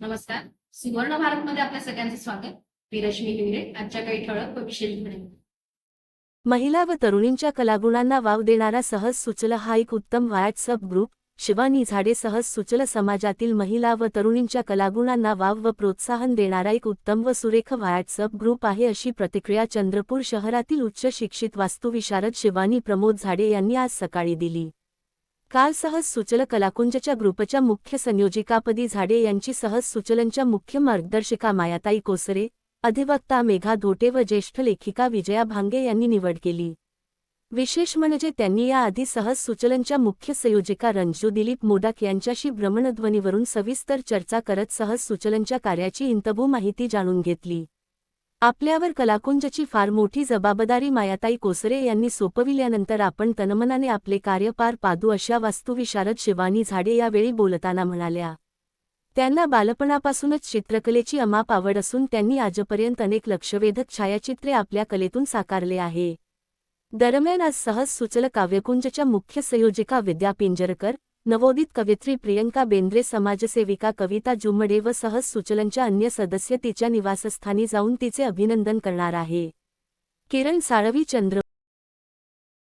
नमस्कार. सुवर्ण भारतमध्ये आपल्या सगळ्यांचे स्वागत. मी रश्मी हिंगरे आजच्या काही ठळक व विशेष घडामोडी. महिला व तरुणींच्या कलागुणांना वाव देणारा सहज सुचल हा एक उत्तम व्हॉट्सअप ग्रुप. शिवानी झाडे सहज सुचल समाजातील महिला व तरुणींच्या कलागुणांना वाव व प्रोत्साहन देणारा एक उत्तम व सुरेख व्हॉट्सअप ग्रुप आहे अशी प्रतिक्रिया चंद्रपूर शहरातील उच्च शिक्षित वास्तुविशारद शिवानी प्रमोद झाडे यांनी आज सकाळी दिली. काल सहज सुचल कलाकुंजच्या ग्रुपच्या मुख्य संयोजिकापदी झाडे यांची सहज सुचलनच्या मुख्य मार्गदर्शिका मायाताई कोसरे अधिवक्ता मेघा धोटे व ज्येष्ठ लेखिका विजया भांगे यांनी निवड केली. विशेष म्हणजे त्यांनी याआधी सहज सुचलनच्या मुख्य संयोजिका रंजू दिलीप मोडाक यांच्याशी भ्रमणध्वनीवरून सविस्तर चर्चा करत सहज सुचलनच्या कार्याची इंतभू माहिती जाणून घेतली. आपल्यावर कलाकुंजची फार मोठी जबाबदारी मायाताई कोसरे यांनी सोपविल्यानंतर आपण तनमनाने आपले कार्य पार पादू अशा वास्तुविशारद शिवानी झाडे यावेळी बोलताना म्हणाल्या. त्यांना बालपणापासूनच चित्रकलेची अमाप आवड असून त्यांनी आजपर्यंत अनेक लक्षवेधक छायाचित्रे आपल्या कलेतून साकारले आहे. दरम्यान आज सहज सुचल काव्यकुंजच्या मुख्य संयोजिका विद्या पिंजरकर नवोदित कवयित्री प्रियंका बेंद्रे समाजसेविका कविता जुम्मडे व सहज सुचलनच्या अन्य सदस्य तिच्या निवासस्थानी जाऊन तिचे अभिनंदन करणार आहे. किरण साळवी चंद्र